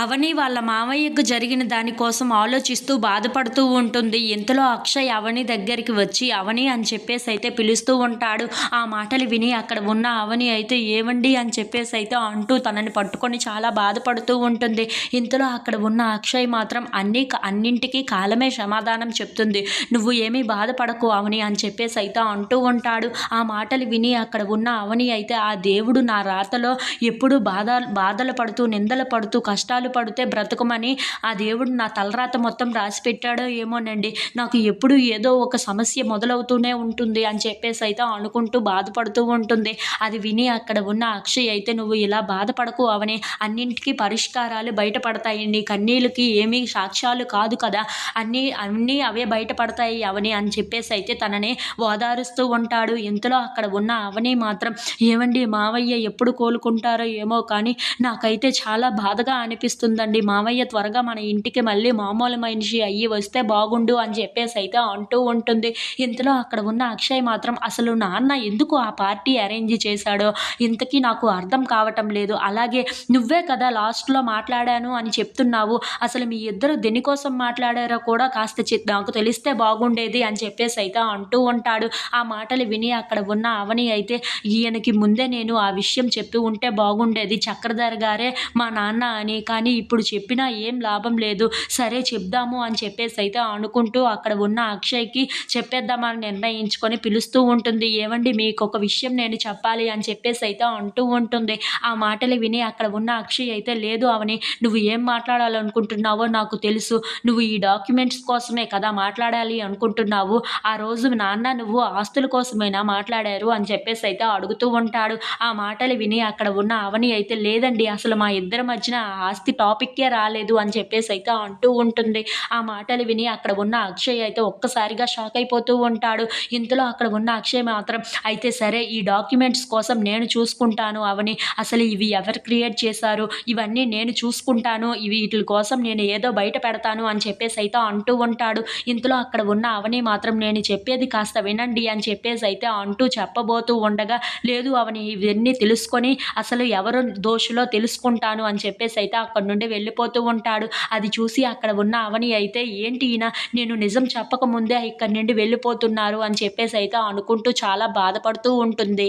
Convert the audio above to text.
అవని వాళ్ళ మామయ్యకు జరిగిన దానికోసం ఆలోచిస్తూ బాధపడుతూ ఉంటుంది. ఇంతలో అక్షయ్ అవని దగ్గరికి వచ్చి అవని అని చెప్పేసి అయితే పిలుస్తూ ఉంటాడు. ఆ మాటలు విని అక్కడ ఉన్న అవని అయితే ఏమండి అని చెప్పేసి అయితే అంటూ తనని పట్టుకొని చాలా బాధపడుతూ ఉంటుంది. ఇంతలో అక్కడ ఉన్న అక్షయ్ మాత్రం అన్ని అన్నింటికీ కాలమే సమాధానం చెప్తుంది. నువ్వు ఏమీ బాధపడకు అవని అని చెప్పేసి అయితే అంటూ ఉంటాడు. ఆ మాటలు విని అక్కడ ఉన్న అవని అయితే ఆ దేవుడు నా రాతలో ఎప్పుడూ బాధ బాధలు పడుతూ నిందలు పడుతూ కష్టాలు కష్టాలు పడితే బ్రతకమని ఆ దేవుడు నా తలరాత మొత్తం రాసి పెట్టాడో ఏమోనండి. నాకు ఎప్పుడు ఏదో ఒక సమస్య మొదలవుతూనే ఉంటుంది అని చెప్పేసి అయితే అనుకుంటూ బాధపడుతూ ఉంటుంది. అది విని అక్కడ ఉన్న అక్షయ్ అయితే నువ్వు ఇలా బాధపడకు అవని అన్నింటికీ పరిష్కారాలు బయటపడతాయి నీ కన్నీళ్ళకి ఏమీ సాక్ష్యాలు కాదు కదా. అన్నీ అన్నీ అవే బయటపడతాయి అవని అని చెప్పేసి అయితే తనని ఓదారుస్తూ ఉంటాడు. ఇంతలో అక్కడ ఉన్న అవని మాత్రం ఏమండి మావయ్య ఎప్పుడు కోలుకుంటారో ఏమో కానీ నాకైతే చాలా బాధగా అనిపిస్తుంది. అనిపిస్తుందండి. మామయ్య త్వరగా మన ఇంటికి మళ్ళీ మామూలు మనిషి అయ్యి వస్తే బాగుండు అని చెప్పేసి అయితే అంటూ ఉంటుంది. ఇంతలో అక్కడ ఉన్న అక్షయ్ మాత్రం అసలు నాన్న ఎందుకు ఆ పార్టీ అరేంజ్ చేశాడో ఇంతకీ నాకు అర్థం కావటం లేదు. అలాగే నువ్వే కదా లాస్ట్లో మాట్లాడాను అని చెప్తున్నావు. అసలు మీ ఇద్దరు దేనికోసం మాట్లాడారో కూడా కాస్త నాకు తెలిస్తే బాగుండేది అని చెప్పేసి అయితే అంటూ ఉంటాడు. ఆ మాటలు విని అక్కడ ఉన్న అవని అయితే ఈయనకి ముందే నేను ఆ విషయం చెప్పి ఉంటే బాగుండేది. చక్రధర్ గారే మా నాన్న అని. కానీ ఇప్పుడు చెప్పినా ఏం లాభం లేదు. సరే చెప్దాము అని చెప్పేసి అయితే అనుకుంటూ అక్కడ ఉన్న అక్షయ్కి చెప్పేద్దామని నిర్ణయించుకొని పిలుస్తూ ఉంటుంది. ఏమండి మీకు ఒక విషయం నేను చెప్పాలి అని చెప్పేసి అయితే అంటూ ఉంటుంది. ఆ మాటలు విని అక్కడ ఉన్న అక్షయ్ అయితే లేదు అవని నువ్వు ఏం మాట్లాడాలనుకుంటున్నావో నాకు తెలుసు. నువ్వు ఈ డాక్యుమెంట్స్ కోసమే కదా మాట్లాడాలి అనుకుంటున్నావు. ఆ రోజు నాన్న నువ్వు ఆస్తుల కోసమైనా మాట్లాడారు? అని చెప్పేసి అయితే అడుగుతూ ఉంటాడు. ఆ మాటలు విని అక్కడ ఉన్న అవని అయితే లేదండి అసలు మా ఇద్దరి మధ్యన ఆస్తి టాపిక్కే రాలేదు అని చెప్పేసి అయితే అంటూ ఉంటుంది. ఆ మాటలు విని అక్కడ ఉన్న అక్షయ్ అయితే ఒక్కసారిగా షాక్ అయిపోతూ ఉంటాడు. ఇంతలో అక్కడ ఉన్న అక్షయ్ మాత్రం అయితే సరే ఈ డాక్యుమెంట్స్ కోసం నేను చూసుకుంటాను అవని. అసలు ఇవి ఎవరు క్రియేట్ చేశారు? ఇవన్నీ నేను చూసుకుంటాను. ఇవి వీటి కోసం నేను ఏదో బయట పెడతాను అని చెప్పేసి అయితే అంటూ ఉంటాడు. ఇంతలో అక్కడ ఉన్న అవని మాత్రం నేను చెప్పేది కాస్త వినండి అని చెప్పేసి అయితే అంటూ చెప్పబోతూ ఉండగా లేదు అవని ఇవన్నీ తెలుసుకొని అసలు ఎవరు దోషులో తెలుసుకుంటాను అని చెప్పేసి అయితే అక్కడ నుండి వెళ్ళిపోతూ ఉంటాడు. అది చూసి అక్కడ ఉన్న అవని అయితే ఏంటి ఈయన? నేను నిజం చెప్పకముందే ఇక్కడి నుండి వెళ్ళిపోతున్నారు అని చెప్పేసి అయితే అనుకుంటూ చాలా బాధపడుతూ ఉంటుంది.